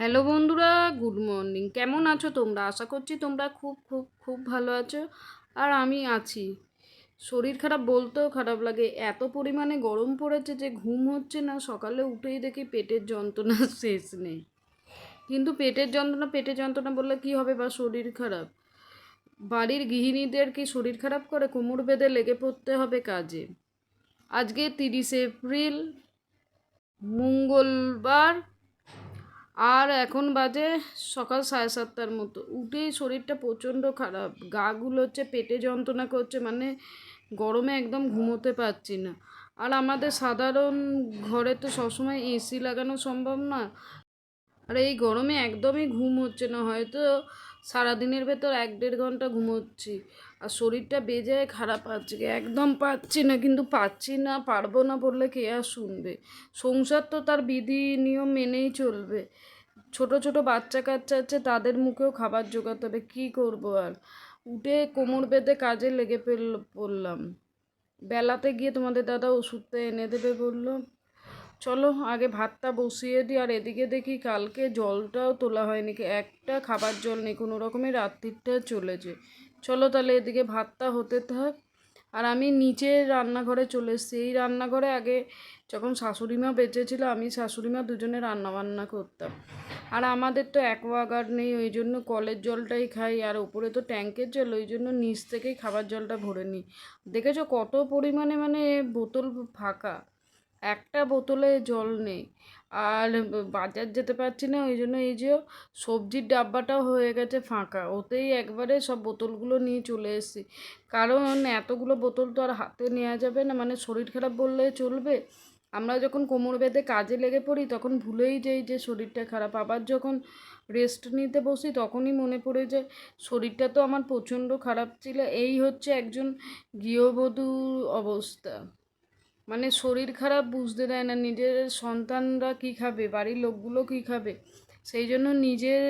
Hello বন্ধুরা, good morning. কেমন আছো তোমরা? আশা করছি তোমরা খুব খুব খুব ভালো আছো। আর আমি আছি। শরীর খারাপ বলতেও খারাপ লাগে। এত পরিমাণে গরম পড়েছে যে ঘুম হচ্ছে না। সকালে উঠেই দেখি পেটের যন্ত্রণা শেষ নেই। কিন্তু পেটের যন্ত্রণা পেটের যন্ত্রণা বললে কি হবে বা শরীর খারাপ? বাড়ির গৃহিণীদের কি শরীর খারাপ করে? কোমর বেঁধে লেগে পড়তে হবে কাজে। আজকে তিরিশে এপ্রিল, মঙ্গলবার আর এখন বাজে সকাল সাড়ে সাতটার মতো। উঠেই শরীরটা প্রচণ্ড খারাপ। গাগুলো হচ্ছে পেটে যন্ত্রণা করছে মানে গরমে একদম ঘুমোতে পারছি না। আর আমাদের সাধারণ ঘরে তো সবসময় এসি লাগানো সম্ভব না। আর এই গরমে একদমই ঘুম হচ্ছে না, হয়তো সারাদিনের ভেতর এক দেড় ঘণ্টা ঘুমোচ্ছি আর শরীরটা বেজায় খারাপ আছে, একদম পাচ্ছি না, কিন্তু পাচ্ছি না, পারব না বললে কে আর শুনবে? সংসার তো তার বিধি নিয়ম মেনেই চলবে। ছোট ছোট বাচ্চা কাচ্চা আছে, তাদের মুখেও খাবার জোগাতে হবে। কী করব আর? উঠে কোমর বেঁধে কাজে লেগে পেল, পড়লাম। বেলাতে গিয়ে তোমাদের দাদা ওষুধটা এনে দেবে বলল, চলো, আগে ভাতটা বসিয়ে দিই আর এদিকে দেখি কালকে জলটাও তোলা হয়নি। কি একটা খাবার জল নেই, কোনো রকমের রাত্রিটা চলেছে। চলো তাহলে এদিকে ভাতটা হতে থাক। আর আমি নিচে রান্নাঘরে চলে এসেছি। এই রান্নাঘরে আগে যখন শাশুড়িমা বেঁচে ছিল, আমি শাশুড়িমা দুজনে রান্না বান্না করতাম। আর আমাদের তো অ্যাকোয়াগার্ড নেই, ওই জন্য কলের জলটাই খাই, আর ওপরে তো ট্যাঙ্কের জল, ওই জন্য নিচ থেকেই খাবার জলটা ভরে নিই। দেখেছ কত পরিমাণে মানে বোতল ফাঁকা? একটা বোতলে জল নেই। আর বাজার যেতে পারছি না, ওই জন্য এই যে সবজির ডাব্বাটাও হয়ে গেছে ফাঁকা, ওতেই একবারে সব বোতলগুলো নিয়ে চলে এসেছি। কারণ এতগুলো বোতল তো আর হাতে নেওয়া যাবে না মানে শরীর খারাপ বললে চলবে। আমরা যখন কোমর বেঁধে কাজে লেগে পড়ি, তখন ভুলেই যাই যে শরীরটা খারাপ। আবার যখন রেস্ট নিতে বসি, তখনই মনে পড়ে যে শরীরটা তো আমার প্রচণ্ড খারাপ ছিল। এই হচ্ছে একজন গৃহবধূর অবস্থা। মানে শরীর খারাপ বুঝতে দেয় না, নিজের সন্তানরা কী খাবে, বাড়ির লোকগুলো কী খাবে? সেই জন্য নিজের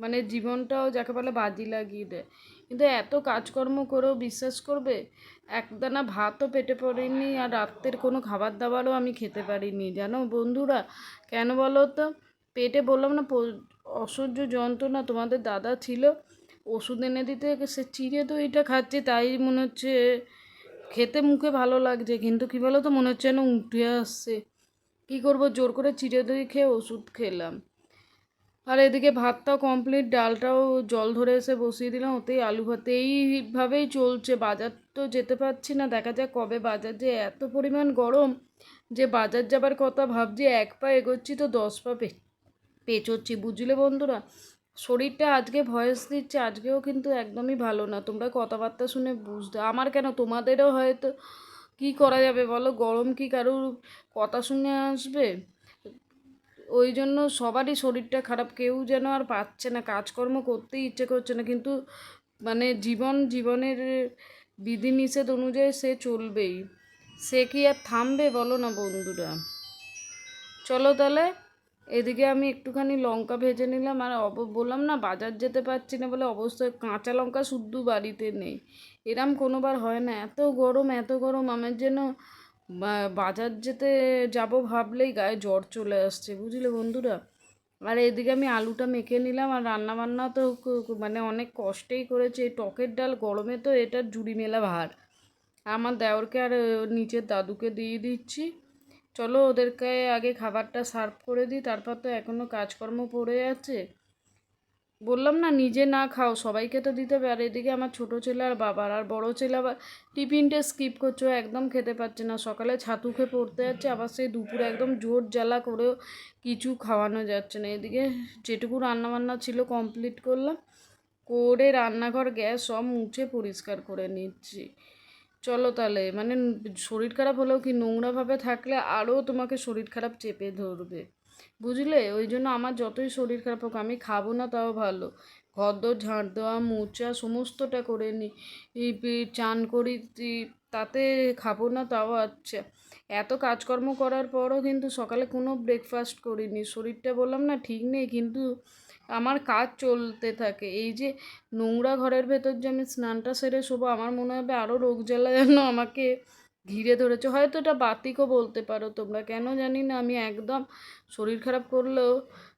মানে জীবনটাও যাকে বলে বাজি লাগিয়ে দেয়। কিন্তু এত কাজকর্ম করেও বিশ্বাস করবে? একদানা ভাতও পেটে পড়েনি আর রাত্রের কোনো খাবার দাবারও আমি খেতে পারিনি। জানো বন্ধুরা, কেন বলো তো? পেটে বললাম না অসহ্য যন্ত্রণা তোমাদের দাদা ছিল। ওষুধ এনে দিতে সে চিড়ে তো এটা খাচ্ছে, তাই মনে হচ্ছে খেতে মুখে ভালো লাগছে। কিন্তু কী বলো তো, মনে হচ্ছে যেন উঠে আসছে। কী করব? জোর করে চিড়ে দই খেয়ে ওষুধ খেলাম। আর এদিকে ভাতটাও কমপ্লিট ডালটাও জল ধরে এসে বসিয়ে দিলাম। ওতেই আলু ভাত এইভাবেই চলছে। বাজার তো যেতে পারছি না। দেখা যাক কবে বাজার যে এত পরিমাণ গরম, যে বাজার যাবার কথা ভাবছি, এক পা এগোচ্ছি তো দশ পা পে, পেঁচোচ্ছি। বুঝলে বন্ধুরা, শরীরটা আজকে ভয়েস দিচ্ছে, আজকেও কিন্তু একদমই ভালো না। তোমরা কথাবার্তা শুনে বুঝতে, আমার কেন, তোমাদেরও হয়তো কি করা যাবে বলো? গরম কি কারুর কথা শুনে আসবে? ওই জন্য সবারই শরীরটা খারাপ। কেউ যেন আর পাচ্ছে না, কাজকর্ম করতেই ইচ্ছে করছে না। কিন্তু মানে জীবন জীবনের বিধিনিষেধ অনুযায়ী সে চলবেই। সে কি আর থামবে বলো না বন্ধুরা? চলো তাহলে, এদিকে আমি একটুখানি লঙ্কা ভেজে নিলাম। আর অব, বললাম না বাজার যেতে পারছি না বলে অবশ্যই কাঁচা লঙ্কা শুদ্ধ বাড়িতে নেই। এরম কোনোবার হয় না। এত গরম এত গরম, আমার যেন বাজার যেতে যাব ভাবলেই গায়ে জ্বর চলে আসছে, বুঝলে বন্ধুরা? আর এদিকে আমি আলুটা মেখে নিলাম আর রান্না বান্না তো মানে অনেক কষ্টেই করেছে। টকের ডাল গরমে তো এটা জুড়ি মেলা ভার। আমার দেওরকে আর নিচের দাদুকে দিয়ে দিচ্ছি। চলো ওদেরকে আগে খাবারটা সার্ভ করে দিই, তারপর তো এখনও কাজকর্ম পড়ে আছে। বললাম না, নিজে না খাও, সবাইকে তো দিতে হবে। আর এদিকে আমার ছোটো ছেলে আর বাবার, আর বড়ো ছেলে আবার টিফিনটা স্কিপ করছে একদম খেতে পারছে না। সকালে ছাতু খেয়ে পড়তে যাচ্ছে, আবার সেই দুপুরে একদম জোর জ্বালা করেও কিছু খাওয়ানো যাচ্ছে না। এদিকে যেটুকু রান্নাবান্না ছিল কমপ্লিট করলাম, করে রান্নাঘর গ্যাস সব মুছে পরিষ্কার করে নিচ্ছি। চলো তাহলে মানে শরীর খারাপ হলেও কি নোংরাভাবে থাকলে আরও তোমাকে শরীর খারাপ চেপে ধরবে? বুঝলে? ওই জন্য আমার যতই শরীর খারাপ হোক, আমি খাব না তাও ভালো। ঘর দর ঝাঁট দেওয়া, মোচা, সমস্তটা করে নিই চান করি তাতে খাব না তাও আচ্ছা। এত কাজকর্ম করার পরও কিন্তু সকালে কোনো ব্রেকফাস্ট করিনি। শরীরটা বললাম না, ঠিক নেই, কিন্তু আমার কাজ চলতে থাকে। এই যে নোংরা ঘরের ভেতর যে আমি স্নানটা সেরে শোবো, আমার মনে হবে আরও রোগ জ্বালা যেন আমাকে ঘিরে ধরেছে। হয়তো এটা বাতিকও বলতে পারো, তোমরা কেন জানি না। আমি একদম শরীর খারাপ করলেও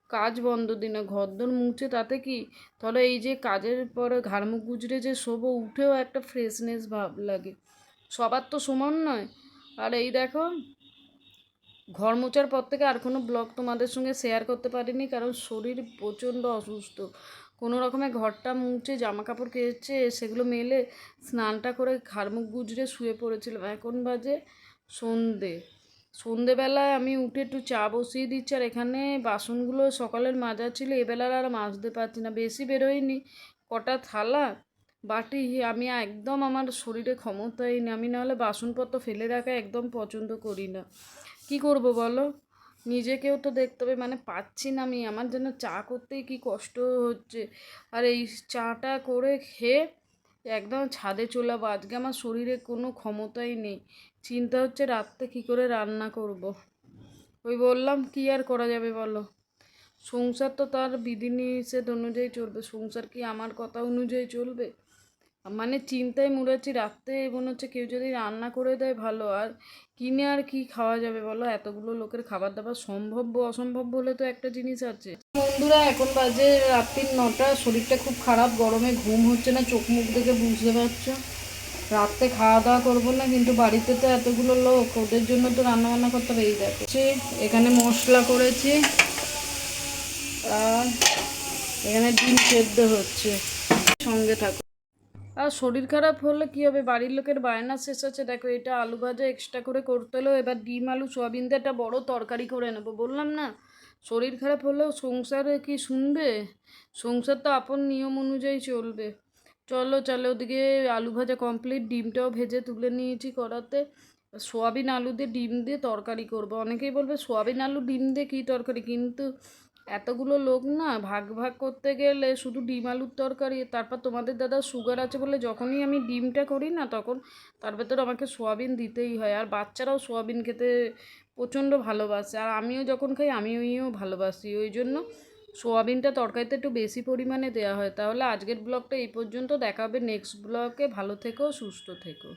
কাজ বন্ধ দিনে, ঘরদোর মুছে, তাতে কি? তাহলে এই যে কাজের পরে ঘাড় মুখ গুজরে যে শোবো, উঠেও একটা ফ্রেশনেস ভাব লাগে। সবার তো সমান নয়। আর এই দেখো, ঘর মোচার পর থেকে আর কোনো ব্লগ তোমাদের সঙ্গে শেয়ার করতে পারিনি, কারণ শরীর প্রচণ্ড অসুস্থ। কোনো রকমে ঘরটা মুছে জামা কাপড় কেচে, সেগুলো মেলে, স্নানটা করে ঘাড় মুখ গুজরে শুয়ে পড়েছিলাম। এখন বাজে সন্ধে। সন্ধেবেলায় আমি উঠে একটু চা বসিয়ে দিচ্ছি, আর এখানে বাসনগুলো সকালের মাজা ছিল, এবেলার আর মাজতে পারছি না। বেশি বেরোয়নি। কটা থালা? বাটি? আমি একদম আমার শরীরে ক্ষমতাই নেই। আমি নাহলে বাসনপত্র ফেলে রাখা একদম পছন্দ করি না। কি করব বলো? নিজেকেও তো দেখতে হবে মানে পাচ্ছি না আমি। আমার জন্য চা করতেই কি কষ্ট হচ্ছে। আর এই চাটা করে খেয়ে একদম ছাদে চলে আজকে আমার শরীরে কোনো ক্ষমতাই নেই। চিন্তা হচ্ছে রাত্রে কী করে রান্না করব। ওই বললাম, কি আর করা যাবে বলো? সংসার তো তার বিধিনিষেধ অনুযায়ী চলবে। সংসার কি আমার কথা অনুযায়ী চলবে? মানে চিন্তায় মুড়াচ্ছি রাত্রে মনে হচ্ছে কেউ যদি রান্না করে দেয় ভালো, আর কিনে আর কি খাওয়া যাবে বলো? এতগুলো লোকের খাবার দাবার সম্ভব অসম্ভব বলে তো একটা জিনিস আছে। বন্ধুরা, এখন বাজে রাত্রির নটা, শরীরটা খুব খারাপ, গরমে ঘুম হচ্ছে না, চোখ মুখ দেখে বুঝতে পারছ। রাত্রে খাওয়া দাওয়া করব না, কিন্তু বাড়িতে তো এতগুলো লোক, ওদের জন্য তো রান্না বান্না করতে হবে। এই দেখো এখানে মশলা করেছি, আর এখানে ডিম সেদ্ধ হচ্ছে। সঙ্গে থাকো। আর শরীর খারাপ হলে কী হবে? বাড়ির লোকের বায়না শেষ আছে। দেখো, এটা আলু ভাজা এক্সট্রা করে করতে হলেও এবার ডিম, আলু, সোয়াবিন দিয়ে একটা বড়ো তরকারি করে নেব। বললাম না, শরীর খারাপ হলেও সংসারে কি শুনবে? সংসার তো আপন নিয়ম অনুযায়ী চলবে। চলো চলো, ওদিকে আলু ভাজা কমপ্লিট ডিমটাও ভেজে তুলে নিয়েছি করাতে সোয়াবিন, আলু দিয়ে, ডিম দিয়ে তরকারি করব। অনেকেই বলবে, সোয়াবিন, আলু, ডিম দিয়ে কী তরকারি? কিন্তু এতগুলো লোক না ভাগ ভাগ করতে গেলে শুধু ডিম আলুর তরকারি, তারপর তোমাদের দাদা সুগার আছে বলে যখনই আমি ডিমটা করি না তখন তার ভেতর আমাকে সোয়াবিন দিতেই হয়। আর বাচ্চারাও সোয়াবিন খেতে প্রচণ্ড ভালোবাসে। আর আমিও যখন খাই আমিও ভালোবাসি। ওই জন্য সোয়াবিনটা তরকারিতে একটু বেশি পরিমাণে দেওয়া হয়। তাহলে আজকের ব্লগটা এই পর্যন্ত। দেখাবে নেক্সট ব্লগে ভালো থেকো, সুস্থ থেকো।